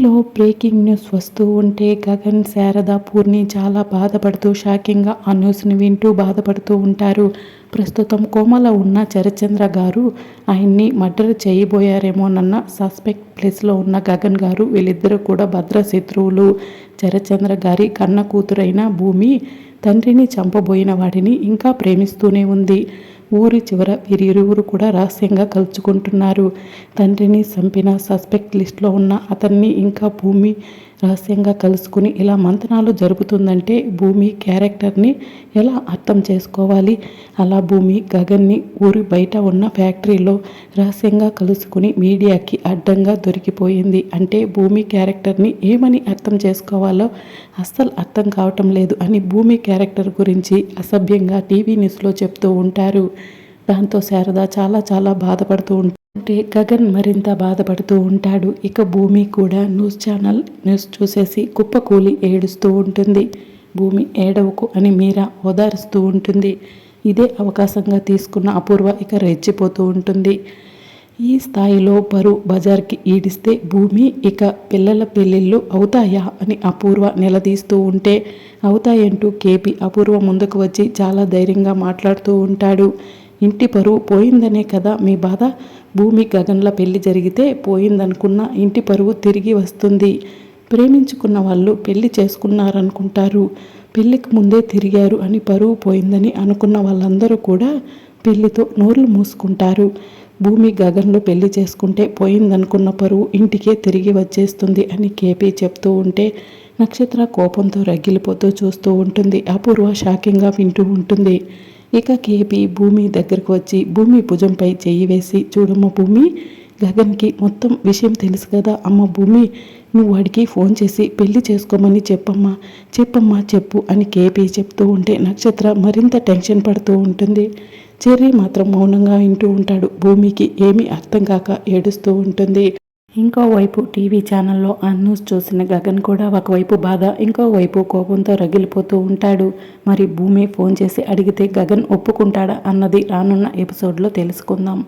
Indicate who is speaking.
Speaker 1: టీవీలో breaking news వస్తూ ఉంటే గగన్ శారద పూర్ణి చాలా బాధపడుతూ షాకింగ్గా ఆ న్యూస్ని వింటూ బాధపడుతూ ఉంటారు. ప్రస్తుతం కోమలో ఉన్న చరచంద్ర గారు ఆయన్ని మర్డర్ చేయబోయారేమోనన్న సస్పెక్ట్ ప్లేస్లో ఉన్న గగన్ గారు వీళ్ళిద్దరూ కూడా భద్ర శత్రువులు చరచంద్ర గారి కన్న కూతురైన భూమి తండ్రిని చంపబోయిన వాడిని ఇంకా ప్రేమిస్తూనే ఉంది. ఊరి చివర వీరిరువురు కూడా రహస్యంగా కలుసుకుంటున్నారు తండ్రిని చంపిన సస్పెక్ట్ లిస్ట్లో ఉన్న అతన్ని ఇంకా భూమి రహస్యంగా కలుసుకుని ఇలా మంతనాలు జరుపుతుందంటే భూమి క్యారెక్టర్ని ఎలా అర్థం చేసుకోవాలి? అలా భూమి గగన్ని ఊరి బయట ఉన్న ఫ్యాక్టరీలో రహస్యంగా కలుసుకుని మీడియాకి అడ్డంగా దొరికిపోయింది. అంటే భూమి క్యారెక్టర్ని ఏమని అర్థం చేసుకోవాలో అస్సలు అర్థం కావటం లేదు అని భూమి క్యారెక్టర్ గురించి అసభ్యంగా టీవీ న్యూస్లో చెప్తూ ఉంటారు. దాంతో శారద చాలా చాలా బాధపడుతూ ఉంటే గగన్ మరింత బాధపడుతూ ఉంటాడు. ఇక భూమి కూడా న్యూస్ ఛానల్ న్యూస్ చూసేసి కుప్పకూలి ఏడుస్తూ ఉంటుంది. భూమి ఏడవకు అని మీరా ఓదారుస్తూ ఉంటుంది. ఇదే అవకాశంగా తీసుకున్న అపూర్వ ఇక రెచ్చిపోతూ ఉంటుంది. ఈ స్థాయిలో పరు బజార్కి ఈడిస్తే భూమి ఇక పిల్లల పెళ్ళిళ్ళు అవుతాయా అని అపూర్వ నిలదీస్తూ ఉంటే అవుతాయంటూ కేపీ అపూర్వ ముందుకు వచ్చి చాలా ధైర్యంగా మాట్లాడుతూ ఉంటాడు. ఇంటి పరువు పోయిందనే కదా మీ బాధ? భూమి గగన్ల పెళ్ళి జరిగితే పోయిందనుకున్న ఇంటి పరువు తిరిగి వస్తుంది. ప్రేమించుకున్న వాళ్ళు పెళ్ళి చేసుకున్నారనుకుంటారు. పెళ్ళికి ముందే తిరిగారు అని పరువు పోయిందని అనుకున్న వాళ్ళందరూ కూడా పెళ్ళితో నోర్లు మూసుకుంటారు. భూమి గగన్లో పెళ్ళి చేసుకుంటే పోయిందనుకున్న పరువు ఇంటికే తిరిగి వచ్చేస్తుంది అని కేపీ చెప్తూ ఉంటే నక్షత్ర కోపంతో రగిలిపోతూ చూస్తూ ఉంటుంది. అపూర్వ షాకింగ్గా వింటూ ఉంటుంది. ఇక కేపి భూమి దగ్గరకు వచ్చి భూమి భుజంపై చెయ్యి వేసి చూడమ్మ భూమి గగన్కి మొత్తం విషయం తెలుసు కదా. అమ్మ భూమి నువ్వు వాడికి ఫోన్ చేసి పెళ్ళి చేసుకోమని చెప్పమ్మా. చెప్పమ్మా చెప్పు అని కేపీ చెప్తూ ఉంటే నక్షత్ర మరింత టెన్షన్ పడుతూ ఉంటుంది. చెర్రీ మాత్రం మౌనంగా వింటూ ఉంటాడు. భూమికి ఏమీ అర్థం కాక ఏడుస్తూ ఉంటుంది. ఇంకోవైపు టీవీ ఛానల్లో ఆ న్యూస్ చూసిన గగన్ కూడా ఒకవైపు బాధ ఇంకోవైపు కోపంతో రగిలిపోతూ ఉంటాడు. మరి భూమి ఫోన్ చేసి అడిగితే గగన్ ఒప్పుకుంటాడా అన్నది రానున్న ఎపిసోడ్లో తెలుసుకుందాం.